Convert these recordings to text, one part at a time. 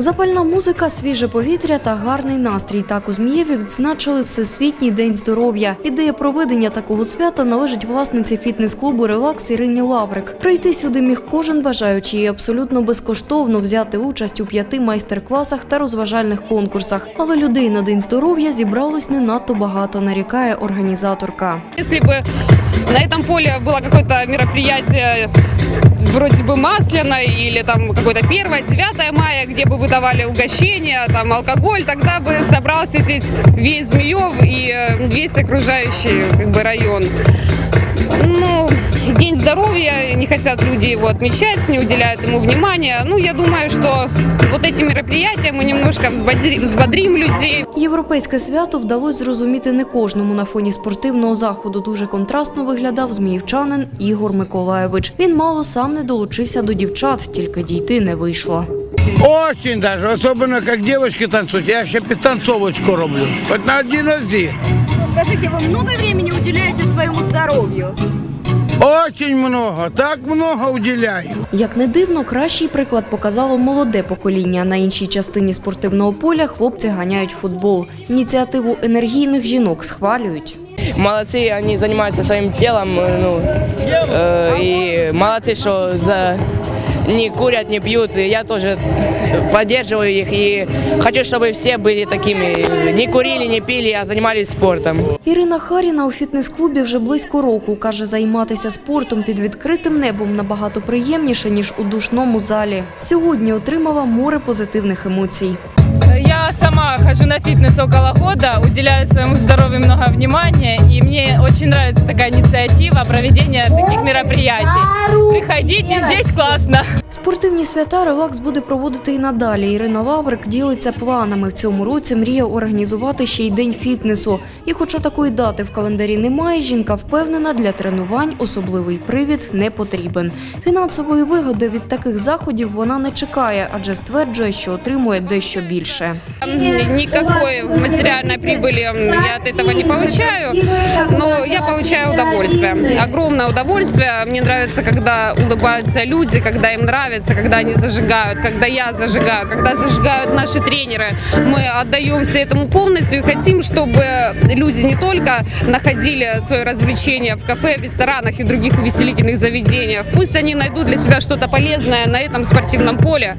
Запальна музика, свіже повітря та гарний настрій. Так у Змієві відзначили Всесвітній день здоров'я. Ідея проведення такого свята належить власниці фітнес-клубу Релакс Ірині Лаврик. Прийти сюди міг кожен бажаючий і абсолютно безкоштовно взяти участь у п'яти майстер-класах та розважальних конкурсах. Але людей на день здоров'я зібралось не надто багато, нарікає організаторка. Бы на этом поле было какое-то мероприятие вроде бы масляное или там какое-то 1 9 мая, где бы выдавали угощения, там алкоголь, тогда бы собрался здесь весь Змеев и э, весь окружающий как бы, район. Ну, День здоровья, не хотят люди его отмечать, не уделяют ему внимания. Ну, я думаю, что вот эти мероприятия мы немножко взбодри- взбодрим людей, Європейське свято вдалося зрозуміти не кожному на фоні спортивного заходу. Дуже контрастно виглядав зміївчанин Ігор Миколаєвич. Він мало сам не долучився до дівчат, тільки дійти не вийшло. Очень даже, особенно как девочки танцуют. Я еще підтанцовочку роблю. Хоть на один один. Скажите, вы много времени уделяете своему здоровью? Очень много, так много уделяю. Як не дивно, кращий приклад показало молоде покоління. На іншій частині спортивного поля хлопці ганяють футбол. Ініціативу енергійних жінок схвалюють. Молодцы, они занимаются своим телом, э, ну, э, и молодцы, что за не курят, не пьют. И я тоже поддерживаю их и хочу, чтобы все были такими, не курили, не пили, а занимались спортом. Ірина Харіна у фітнес-клубі вже близько року. Каже, займатися спортом під відкритим небом набагато приємніше, ніж у душному залі. Сьогодні отримала море позитивних емоцій. Я сама хожу на фитнес около года, уделяю своему здоровью много внимания, и мне очень нравится такая инициатива проведения таких мероприятий. Приходите, здесь классно. Спортивні свята релакс буде проводити і надалі. Ірина Лаврик ділиться планами. В цьому році мріє організувати ще й день фітнесу. І хоча такої дати в календарі немає, жінка впевнена, для тренувань особливий привід не потрібен. Фінансової вигоди від таких заходів вона не чекає, адже стверджує, що отримує дещо більше. Никакой материальной прибыли я от этого не получаю, но я получаю удовольствие. Огромное удовольствие. Мне нравится, когда улыбаются люди, когда им нравится, когда они зажигают, когда я зажигаю, когда зажигают наши тренеры. Мы отдаемся этому полностью и хотим, чтобы люди не только находили свое развлечение в кафе, в ресторанах и других увеселительных заведениях. Пусть они найдут для себя что-то полезное на этом спортивном поле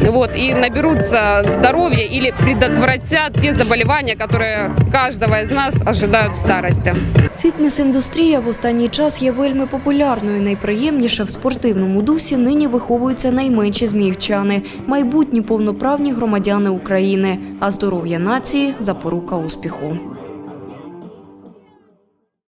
вот, и наберутся здоровья или предотвратят те заболевания, которые каждого из нас ожидают в старости. Фітнес-індустрія в останній час є вельми популярною. Найприємніше в спортивному дусі нині виховуються найменші зміївчани, майбутні повноправні громадяни України. А здоров'я нації запорука успіху.